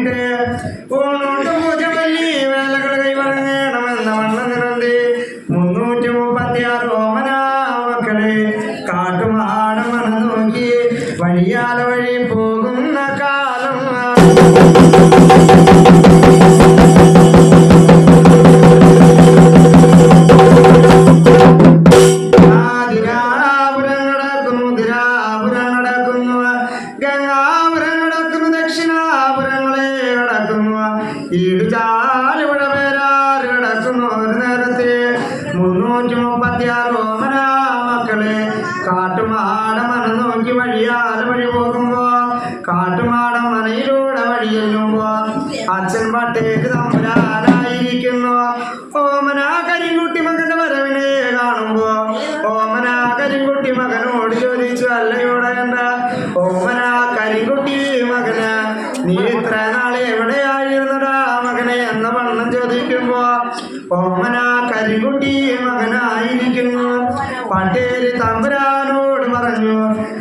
Oh, ആറ് മക്കളെ കാട്ടുമാട മന നോക്കി വഴിയാല വഴി പോകുമ്പോ കാട്ടുമാട മനയിലൂടെ വഴി ചെല്ലുമ്പോ അച്ഛൻ പട്ടേക്ക് തമ്പുരാനായിരിക്കുന്നു. ഓമന കരിങ്കുട്ടി മകന്റെ വരവിനെ കാണുമ്പോ ഓമന കരിങ്കുട്ടി മകനോട് ചോദിച്ചു അല്ലയോടെ എന്റെ ഓമന കരിങ്കുട്ടി മകന് നീ ഇത്ര നാളെ എവിടെയായിരുന്നടാ മകനെ? എന്ന വണ്ണം ചോദിക്കുമ്പോ ഓമന കരിങ്കുട്ടി മകനായിരിക്കുന്നു. പട്ടേര് തമ്പുരാനോട് പറഞ്ഞു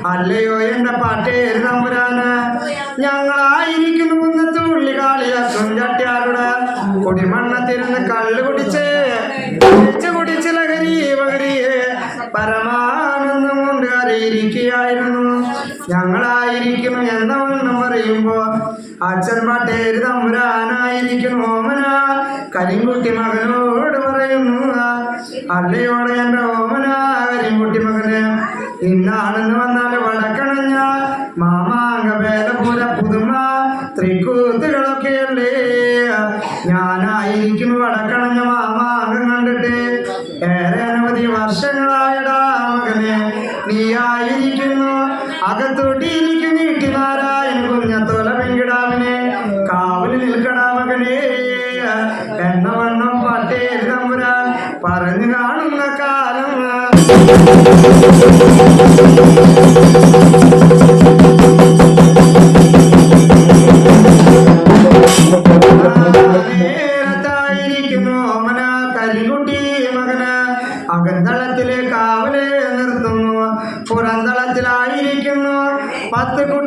അല്ലയോ എന്റെ പട്ടേര് തമ്പുരാന് ഞങ്ങളായിരിക്കുന്നു കുന്നത്ത് ഉള്ളി കാളിയ ചട്ടിയാരുടെ കുടിമണ്ണത്തിരുന്ന് കള്ളു കുടിച്ച് കുടിച്ച് കുടിച്ച് ലഹരി പകരിയെ പരമാനന്ദം കൊണ്ട് അറിയിരിക്കുകയായിരുന്നു ഞങ്ങളായിരിക്കുന്നു എന്ന വണ്ണം പറയുമ്പോ അച്ഛൻ പട്ടേര് തമ്പുരാനായിരിക്കുന്നു ഓമന കരിങ്കുട്ടി മകനോട് പറയുന്നു അല്ലയോടെ എന്റെ ഓമന കരിങ്കുട്ടി ഇന്നാണെന്ന് വന്നാൽ വടക്കണഞ്ഞ മാമാങ്ക വേലപൂര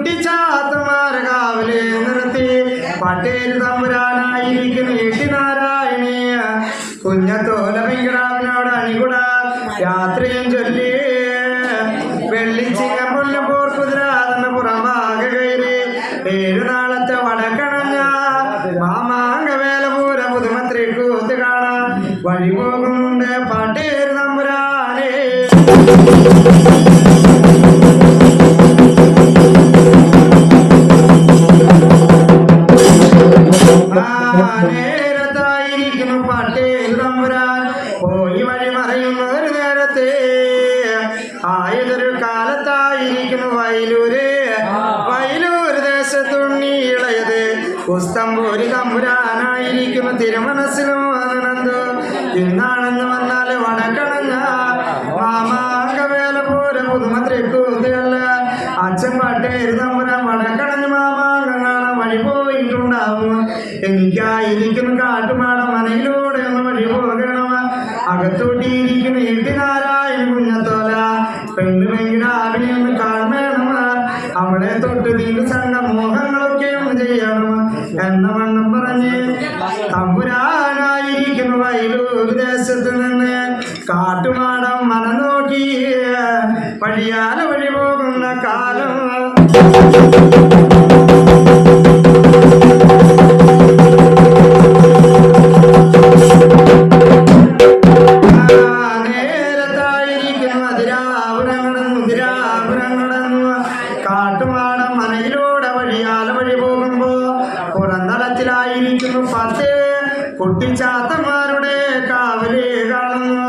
പത്ത് കുട്ടി ചാത്തമാരെ കാവലെ നിർത്തി പട്ടേൽ തമ്പുരാനായിരിക്കുന്നു ഈട്ടിനാരായണീയ കുഞ്ഞത്തോല വെങ്കടാവിനോട് അണികുട. രാത്രിയും ചൊല്ലി തമ്പുരാൻ പോയി വഴി മറയുന്ന ഒരു നേരത്തെ. ആയതൊരു കാലത്തായിരിക്കുന്നു വയലൂര്. വയലൂർ ദേശത്തുണ്ണി ഇളയത്. പുസ്തംപൂരി തമ്പുരാനായിരിക്കുന്നു തിരുമനസ്സിലും ആനന്ദോ ഇന്നാണെന്ന് വന്നാൽ വടക്കണഞ്ഞ മാമാങ്കവേല പോലെ പുതുമത്രിക്കൂത്തല്ല അച്ഛൻ പട്ടേര് അവളെ തൊട്ട് നീണ്ടു സണ്ട മോഹങ്ങളൊക്കെ ഒന്ന് ചെയ്യണം എന്ന വണ്ണം പറഞ്ഞ് തമ്പുരാനായിരിക്കുന്നു വയലൂർ ദേശത്ത് നിന്ന് കാട്ടുമാടം മന നോക്കി വഴിയാല വഴി പോകുന്ന കാലം. കുട്ടിച്ചാത്തന്മാരുടെ കാവലേ കാണുന്നു.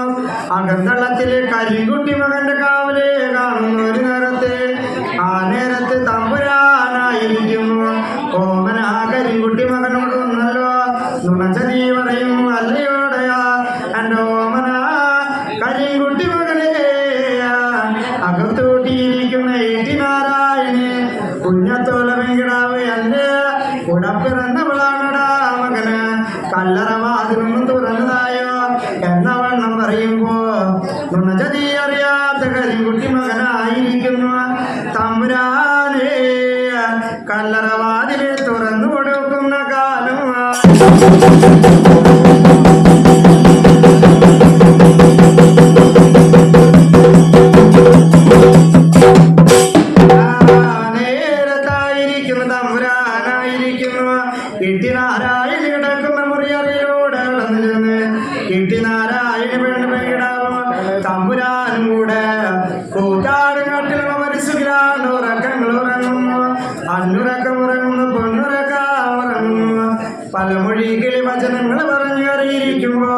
അകന്തളത്തിലെ കരികുട്ടി മകന്റെ കാവലേ കാണുന്നു. ആയിരിക്കുന്ന തമ്പുരാനെ. കല്ലറവാതിലെ തുറന്നു കൊടുക്കുന്ന കാലമാണ് കിട്ടിനാരാ ഉറങ്ങുന്നു പലമൊഴി കിളി വചനങ്ങൾ പറഞ്ഞു അറിയിരിക്കുമ്പോ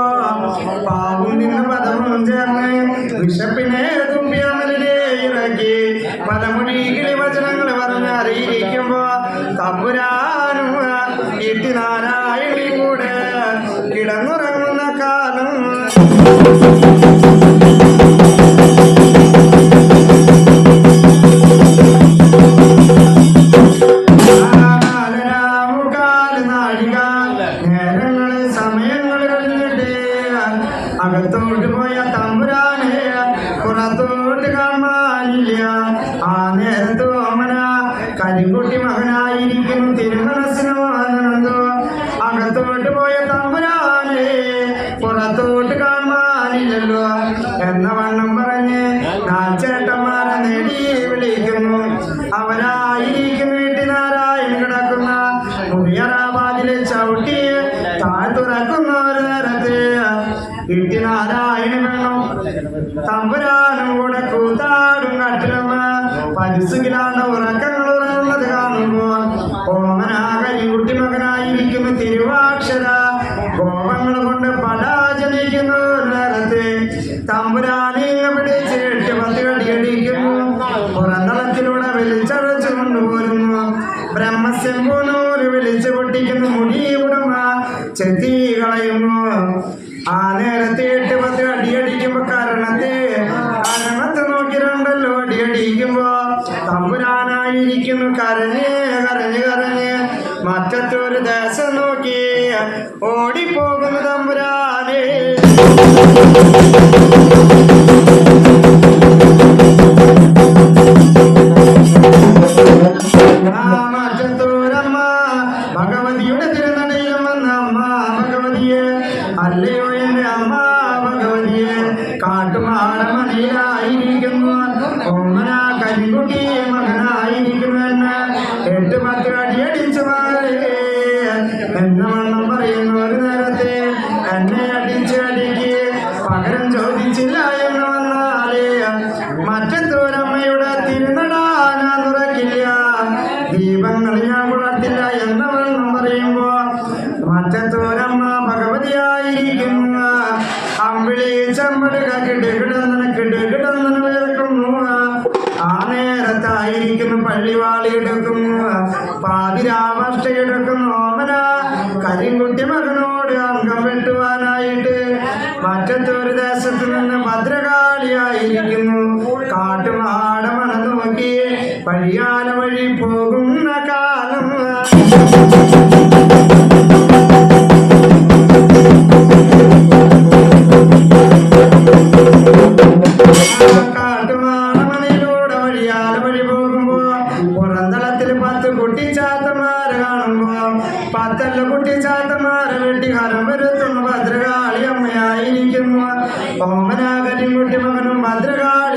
പാവും നിന്ന് പദവും ചേർന്ന് വിശപ്പിനെ തുമ്പിയമലിനെ ഇറക്കി പലമൊഴി കിളി വചനങ്ങൾ പറഞ്ഞു അറിയിരിക്കുമ്പോ തമ്പുരാനും ഇട്ടിനാരായണി കൂടെ കിടന്നുറങ്ങുന്ന കാലം. പുറത്തോട്ട് കാണാനില്ല ആ നേരത്ത് ഓമന കരിക്കുട്ടി മകനായിരിക്കും തിരുമനസിനോ അകത്തോട്ട് പോയ തമ്പുരാനെ പുറത്തോട്ട് കാണാനില്ലല്ലോ എന്ന വണ്ണം പറഞ്ഞ് നാച്ചേട്ടന്മാരെ നേടി വിളിക്കുന്നു. അവരായിരിക്കും പരിസുകിലാണ്ട ഉറക്കങ്ങൾ ഉറങ്ങുന്നത് കാണുമ്പോ ഓമന കരികുട്ടി മകനായിരിക്കുന്ന തിരുവാക്ഷര കോപങ്ങൾ കൊണ്ട് പടാചനിക്കുന്നു നേരത്തെ. തമ്പുരാനെ പിടിച്ച് എട്ട് പത്ത് കടിയടിക്കുന്നു പുറന്തളത്തിലൂടെ വിളിച്ചടച്ചു കൊണ്ടുപോരുന്നു. ബ്രഹ്മസിംഹനൂര് വിളിച്ചു പൊട്ടിക്കുന്നു മുടി ഉടമ ചെത്തി കളയുന്നു. ആ നേരത്തെ എട്ട് പത്ത് അടിയടിക്കുമ്പോ കാരണത്തെ അനമത്ത് നോക്കി രണ്ടല്ലോ അടിയടിക്കുമ്പോ തമ്പുരാനായിരിക്കുന്നു. കരഞ്ഞ് കരഞ്ഞ് കരഞ്ഞ് മറ്റത്തൊരു ദേശം നോക്കി ഓടിപ്പോകുന്നു തമ്പുരാനേ. ഓമന മകനായിരിക്കുമെന്ന് എട്ട് പത്ത് അടിയടിച്ചു മാറി എന്ന വണ്ണം പറയുന്നു ഒരു നേരത്തെ എന്നെ അടിച്ച് അടിക്ക് പകരം ചോദിച്ചില്ല എന്ന് വന്നാലേ. മറ്റത്തോരമ്മയുടെ തിരുനടാ ഞാൻ തുറക്കില്ല. ദീപങ്ങൾ ഞാൻ പുലർത്തില്ല എന്ന് വണ്ണം പറയുമ്പോ മറ്റത്തോരമ്മ പാതിരാവഷ്ട എടുക്കുന്നു ഓമന. കരിങ്കുട്ടി മകനോട് അംഗം വെട്ടുവാനായിട്ട് മറ്റത്തൊരു ദേശത്ത് നിന്ന് ഭദ്രകാളിയായിരിക്കുന്നു. കാട്ടുമാട മണം നോക്കി വഴിയാല വഴി പോകുന്ന കാലം.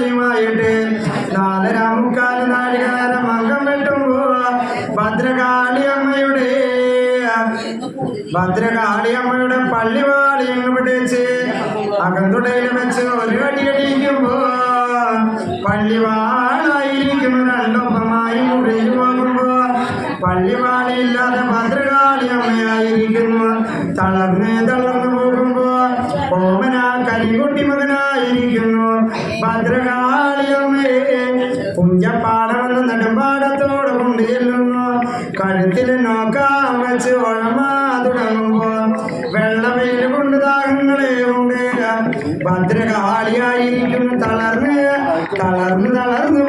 ഭദ്രകാളിയുമായിട്ട് നാലര മുക്കാൽ നാഴിക നേരം അംഗം വെട്ടുമ്പോ ഭദ്രകാളി അമ്മയുടെ ഭദ്രകാളി അമ്മയുടെ പള്ളിവാളി അങ്ങ് പിടിച്ച് അകന്തുടയിൽ വെച്ച് ഒരു അടി അടിക്കുമ്പോ പള്ളിവാളായിരിക്കും രണ്ടൊപ്പമായി മുറിഞ്ഞു പോകുമ്പോ പള്ളിവാളിയില്ലാതെ ഭദ്രകാളി അമ്മയായിരിക്കുന്നു. തളർന്ന് തളർന്നു പോകുമ്പോ ഓമന കരികുട്ടി മകനായിരിക്കുന്നു. ഭദ്രകാളി ചെല്ലുന്നു കഴുത്തിൽ നോക്കാൻ വെച്ച് ഒഴമാ തുടങ്ങുമ്പോ വെള്ളവെയിൽ കൊണ്ട് ദാഹങ്ങളെ ഉണ്ട് ഭദ്രകാളിയായിരിക്കും തളർന്ന് തളർന്ന് തളർന്നു